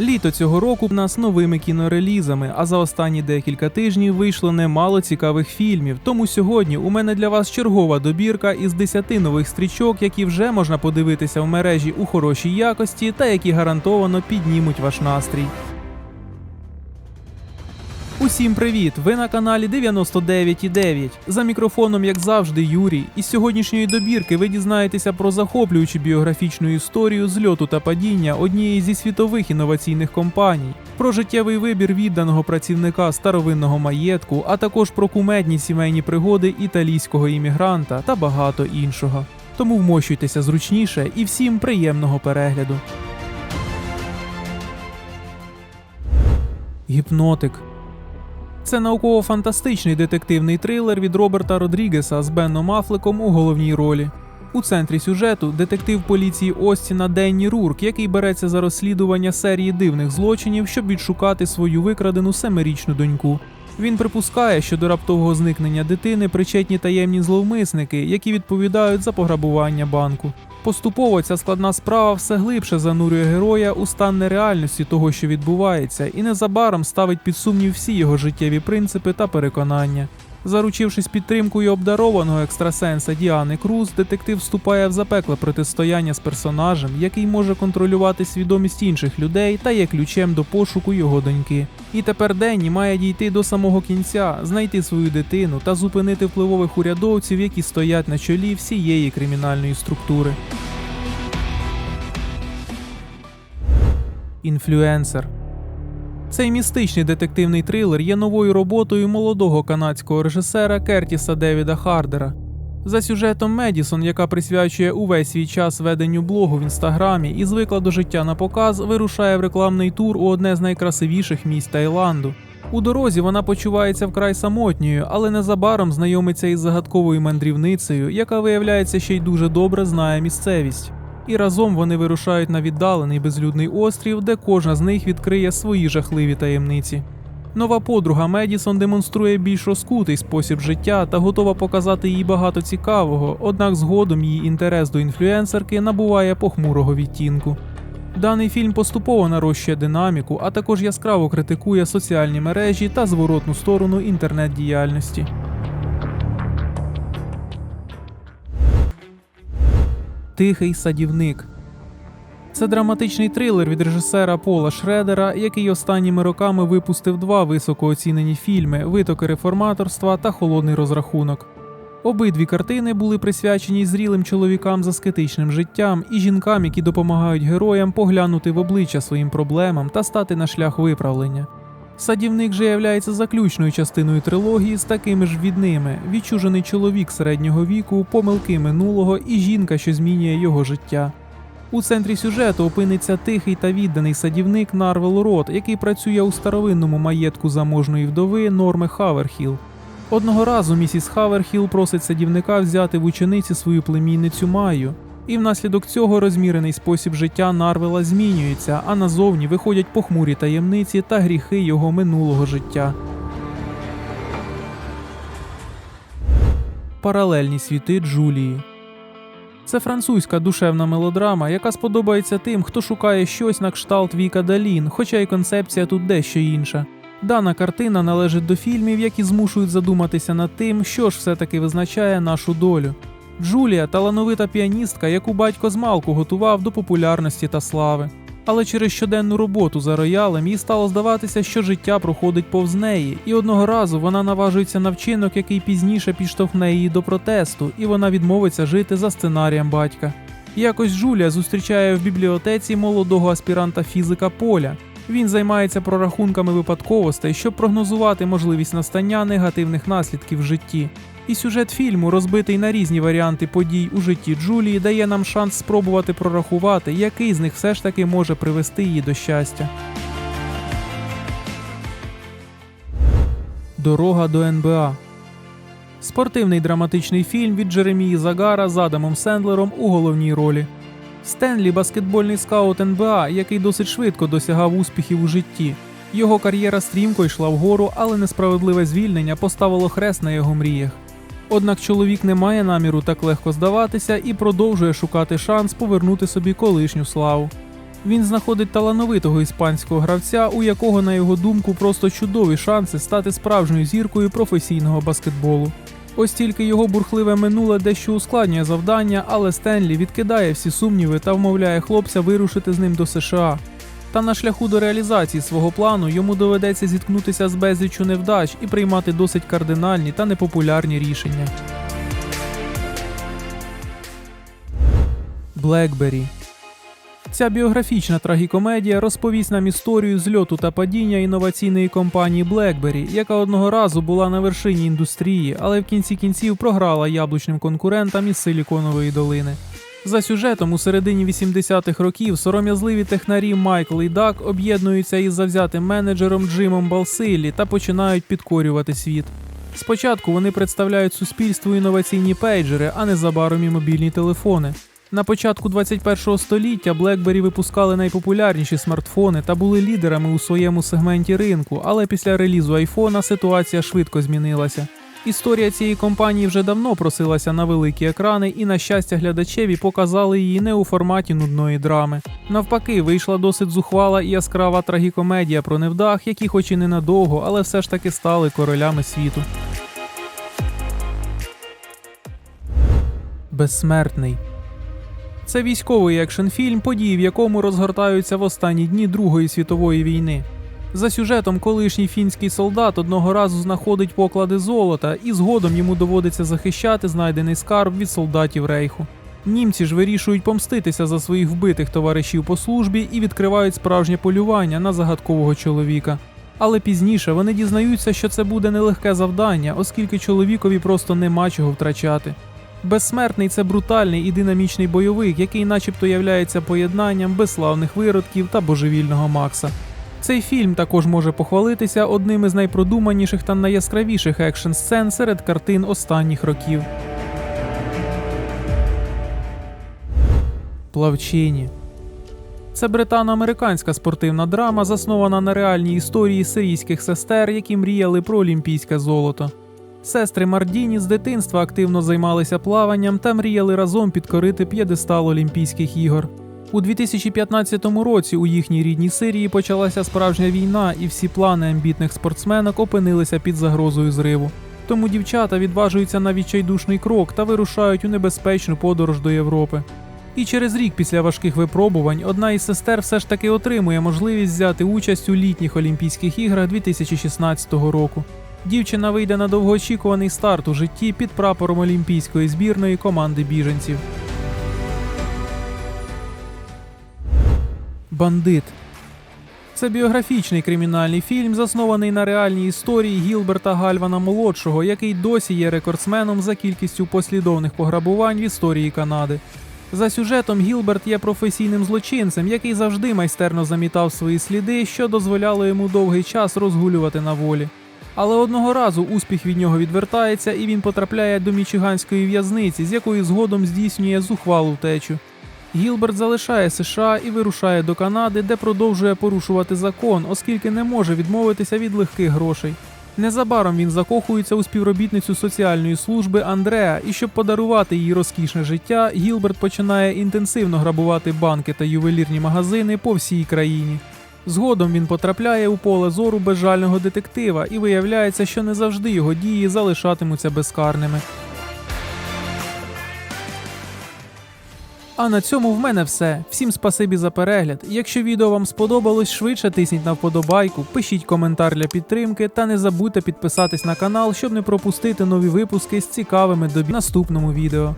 Літо цього року в нас новими кінорелізами, а за останні декілька тижнів вийшло немало цікавих фільмів. Тому сьогодні у мене для вас чергова добірка із 10 нових стрічок, які вже можна подивитися в мережі у хорошій якості та які гарантовано піднімуть ваш настрій. Усім привіт! Ви на каналі 99,9. За мікрофоном, як завжди, Юрій. Із сьогоднішньої добірки ви дізнаєтеся про захоплюючу біографічну історію зльоту та падіння однієї зі світових інноваційних компаній, про життєвий вибір відданого працівника старовинного маєтку, а також про кумедні сімейні пригоди італійського іммігранта та багато іншого. Тому вмощуйтеся зручніше і всім приємного перегляду. Гіпнотик. Це науково-фантастичний детективний трилер від Роберта Родрігеса з Беном Афлеком у головній ролі. У центрі сюжету детектив поліції Остіна Денні Рурк, який береться за розслідування серії дивних злочинів, щоб відшукати свою викрадену семирічну доньку. Він припускає, що до раптового зникнення дитини причетні таємні зловмисники, які відповідають за пограбування банку. Поступово ця складна справа все глибше занурює героя у стан нереальності того, що відбувається, і незабаром ставить під сумнів всі його життєві принципи та переконання. Заручившись підтримкою обдарованого екстрасенса Діани Круз, детектив вступає в запекле протистояння з персонажем, який може контролювати свідомість інших людей та є ключем до пошуку його доньки. І тепер Денні має дійти до самого кінця, знайти свою дитину та зупинити впливових урядовців, які стоять на чолі всієї кримінальної структури. Інфлюенсер цей містичний детективний трилер є новою роботою молодого канадського режисера Кертіса Девіда Хардера. За сюжетом Медісон, яка присвячує увесь свій час веденню блогу в інстаграмі і звикла до життя на показ, вирушає в рекламний тур у одне з найкрасивіших місць Таїланду. У дорозі вона почувається вкрай самотньою, але незабаром знайомиться із загадковою мандрівницею, яка виявляється ще й дуже добре знає місцевість. І разом вони вирушають на віддалений безлюдний острів, де кожна з них відкриє свої жахливі таємниці. Нова подруга Медісон демонструє більш розкутий спосіб життя та готова показати їй багато цікавого, однак згодом її інтерес до інфлюенсерки набуває похмурого відтінку. Даний фільм поступово нарощує динаміку, а також яскраво критикує соціальні мережі та зворотну сторону інтернет-діяльності. Тихий садівник. Це драматичний трилер від режисера Пола Шредера, який останніми роками випустив два високооцінені фільми Витоки реформаторства та Холодний розрахунок. Обидві картини були присвячені зрілим чоловікам з аскетичним життям і жінкам, які допомагають героям поглянути в обличчя своїм проблемам та стати на шлях виправлення. Садівник же являється заключною частиною трилогії з такими ж відними: відчужений чоловік середнього віку, помилки минулого і жінка, що змінює його життя. У центрі сюжету опиниться тихий та відданий садівник Нарвел Рот, який працює у старовинному маєтку заможної вдови Норми Хаверхіл. Одного разу місіс Хаверхіл просить садівника взяти в учениці свою племінницю Маю, і внаслідок цього розмірений спосіб життя Нарвела змінюється, а назовні виходять похмурі таємниці та гріхи його минулого життя. Паралельні світи Джулії. Це французька душевна мелодрама, яка сподобається тим, хто шукає щось на кшталт Віка Далін, хоча й концепція тут дещо інша. Дана картина належить до фільмів, які змушують задуматися над тим, що ж все-таки визначає нашу долю. Джулія талановита піаністка, яку батько змалку готував до популярності та слави. Але через щоденну роботу за роялем їй стало здаватися, що життя проходить повз неї, і одного разу вона наважується на вчинок, який пізніше підштовхне її до протесту, і вона відмовиться жити за сценарієм батька. Якось Джулія зустрічає в бібліотеці молодого аспіранта фізика Поля. Він займається прорахунками випадковостей, щоб прогнозувати можливість настання негативних наслідків в житті. І сюжет фільму, розбитий на різні варіанти подій у житті Джулії, дає нам шанс спробувати прорахувати, який з них все ж таки може привести її до щастя. Дорога до НБА. Спортивний драматичний фільм від Джеремії Загара з Адамом Сендлером у головній ролі. Стенлі баскетбольний скаут НБА, який досить швидко досягав успіхів у житті. Його кар'єра стрімко йшла вгору, але несправедливе звільнення поставило хрест на його мріях. Однак чоловік не має наміру так легко здаватися і продовжує шукати шанс повернути собі колишню славу. Він знаходить талановитого іспанського гравця, у якого, на його думку, просто чудові шанси стати справжньою зіркою професійного баскетболу. Ось тільки його бурхливе минуле дещо ускладнює завдання, але Стенлі відкидає всі сумніви та вмовляє хлопця вирушити з ним до США. Та на шляху до реалізації свого плану йому доведеться зіткнутися з безліччю невдач і приймати досить кардинальні та непопулярні рішення. Блекбері Ця біографічна трагікомедія розповість нам історію зльоту та падіння інноваційної компанії BlackBerry, яка одного разу була на вершині індустрії, але в кінці кінців програла яблучним конкурентам із Силіконової долини. За сюжетом у середині 80-х років сором'язливі технарі Майкл і Дак об'єднуються із завзятим менеджером Джимом Балсилі та починають підкорювати світ. Спочатку вони представляють суспільству інноваційні пейджери, а незабаром і мобільні телефони. На початку 21-го століття BlackBerry випускали найпопулярніші смартфони та були лідерами у своєму сегменті ринку, але після релізу айфона ситуація швидко змінилася. Історія цієї компанії вже давно просилася на великі екрани, і, на щастя, глядачеві показали її не у форматі нудної драми. Навпаки, вийшла досить зухвала і яскрава трагікомедія про невдах, які, хоч і ненадовго, але все ж таки стали королями світу. Безсмертний це військовий екшн-фільм, події в якому розгортаються в останні дні Другої світової війни. За сюжетом, колишній фінський солдат одного разу знаходить поклади золота, і згодом йому доводиться захищати знайдений скарб від солдатів рейху. Німці ж вирішують помститися за своїх вбитих товаришів по службі і відкривають справжнє полювання на загадкового чоловіка. Але пізніше вони дізнаються, що це буде нелегке завдання, оскільки чоловікові просто нема чого втрачати. Безсмертний це брутальний і динамічний бойовик, який начебто являється поєднанням безславних виродків та божевільного Макса. Цей фільм також може похвалитися одним із найпродуманіших та найяскравіших екшн сцен серед картин останніх років. Плавчині це британо-американська спортивна драма, заснована на реальній історії сирійських сестер, які мріяли про олімпійське золото. Сестри Мардіні з дитинства активно займалися плаванням та мріяли разом підкорити п'єдестал Олімпійських ігор. У 2015 році у їхній рідній Сирії почалася справжня війна, і всі плани амбітних спортсменок опинилися під загрозою зриву. Тому дівчата відважуються на відчайдушний крок та вирушають у небезпечну подорож до Європи. І через рік після важких випробувань одна із сестер все ж таки отримує можливість взяти участь у літніх Олімпійських іграх 2016 року. Дівчина вийде на довгоочікуваний старт у житті під прапором олімпійської збірної команди біженців. Бандит це біографічний кримінальний фільм, заснований на реальній історії Гілберта Гальвана молодшого, який досі є рекордсменом за кількістю послідовних пограбувань в історії Канади. За сюжетом Гілберт є професійним злочинцем, який завжди майстерно замітав свої сліди, що дозволяло йому довгий час розгулювати на волі. Але одного разу успіх від нього відвертається, і він потрапляє до мічиганської в'язниці, з якої згодом здійснює зухвалу втечу. Гілберт залишає США і вирушає до Канади, де продовжує порушувати закон, оскільки не може відмовитися від легких грошей. Незабаром він закохується у співробітницю соціальної служби Андреа, і щоб подарувати їй розкішне життя, Гілберт починає інтенсивно грабувати банки та ювелірні магазини по всій країні. Згодом він потрапляє у поле зору безжального детектива і виявляється, що не завжди його дії залишатимуться безкарними. А на цьому в мене все. Всім спасибі за перегляд. Якщо відео вам сподобалось, швидше тисніть на вподобайку, пишіть коментар для підтримки та не забудьте підписатись на канал, щоб не пропустити нові випуски з цікавими добі наступному відео.